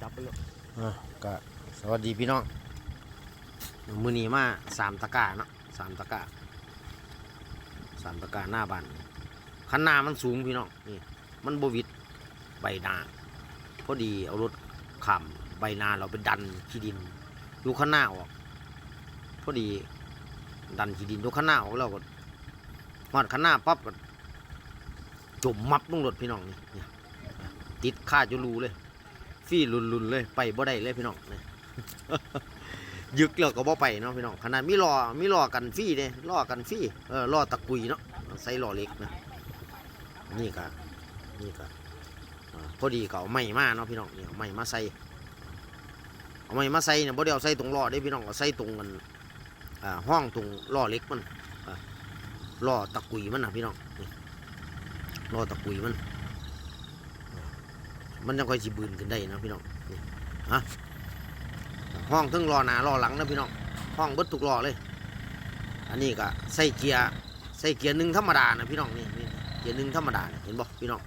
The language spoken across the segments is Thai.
จับไปเลยอะก็สวัสดีพี่น้องมือนี้มาสามตะกร้าเนาะสามตะกร้าสามตะกร้าหน้าบ้านคันหน้ามันสูงพี่น้องนี่มันบวิดใบนาพอดีเอารถขามใบนาเราไปดันขี้ดินดูข้างหน้าออกพอดี ดันขี้ดินดูข้างหน้าออกแล้วก็หอดข้างหน้าปั๊บก็จมมับลงรถพี่น้องนี่ติดค่าจะรูเลย ฟี่ลุนๆเลย ไปบ่ได้เลยพี่น้องเนี่ยยึกแล้วก็บ่ไปเนาะพี่น้องขนาดมีล้อมีล้อกันฟี่เนี่ยล้อกันฟี่เออล้อตะกุยเนาะใส่ล้อเล็กนะนี่ก็นี่ก็พอดีก็เอาไม้มาเนาะพี่น้องเนี่เอาไม้มาใส่เอาไม้มาใส่เนี่ยบ่ได้เอาใส่ตรงล้อได้พี่น้องเอาใส่ตรงกันอ่าห้องตรงล้อเล็กมันอ่อตะกุยมันนะพี่น้องนี่อตะกุยมัน มันยังค่อยสิบืนขึ้นได้นะพี่น้องนี่ฮะห้องทั้งรอหน้ารอหลังนะพี่น้องห้องเบิดทุกรอเลย อันนี้ก็ใส่เกียร์ใส่เกียร์หนึ่งธรรมดานะพี่น้องนี่นเกียร์หนึ่งธรรมดาเห็นบ่พี่น้อง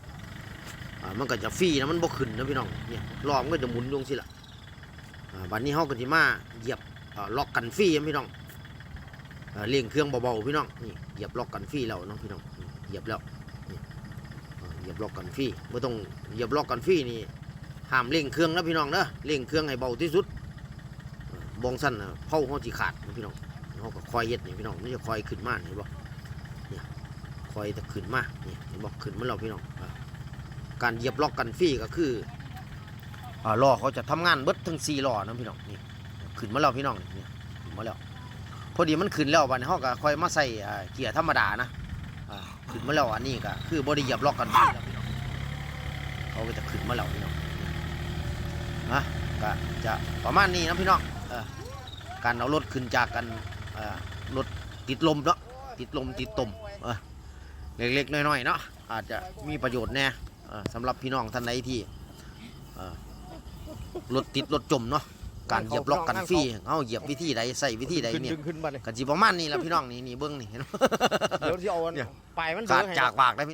มันก็จะฟรีนะมันบ่ขึ้นนะพี่น้องเนี่ยล้อมันก็จะหมุนลงสิละอ่าบัดนี้เฮาก็สิมาเหยียบล็อกกันฟรีนะพี่น้องอ่าเร่งเครื่องเบาๆพี่น้องนี่เหยียบล็อกกันฟรีแล้วเนาะพี่น้องเหยียบแล้ว เหยียบล็อกกันฟรีไม่ต้องเหยียบล็อกกันฟรีนี่ห้ามเร่งเครื่องนะพี่น้องเนอะเร่งเครื่องให้เบาที่สุดเออบองสั้นนะเผาเขาจีขาดนะพี่น้องเขาก็คอยเย็ดนี่พี่น้องไม่ใช่คอยขึ้นมาเห็นบ่เนี่ยคอยจะขึ้นมาเนี่ยเห็นบ่ขึ้นมาแล้วพี่น้องการเหยียบล็อกกันฟรีก็คือล้อเขาจะทำงานเบิดทั้งสี่ล้อนะพี่น้องนี่ขึ้นมาแล้วพี่น้องนี่ขึ้นมาแล้วพอดีมันขึ้นแล้วบัดนี้เขาก็คอยมาใส่เกียร์ธรรมดานะ ขึ้นมาแล้วอันนี้ก็คือบริเหยียบล็อกกันพี่น้องเขาก็จะขึ้นมาแล้วพี่น้องนะก็จะประมาณนี้นะพี่น้องอการเอารถขึ้นจากกันรถติดลมเนาะติดลมติดตมเออเล็กๆน้อยๆเนาะอาจจะมีประโยชน์แน่สำหรับพี่น้องท่านใดที่รถติดรถจมเนาะ การเหยียบล็อกกันฟรีเอาเหยียบวิธีใดใส่วิธีใดขึ้นเนี่ยดึงขึ้นมาเลยก็จีประมาณนี้แหละพี่น้องนี่นี่เบิ้งนี่เห็นไหมเดี๋ยวที่เอาอันเนี่ยปลายมันขาดเดือให้จากปากได้พี่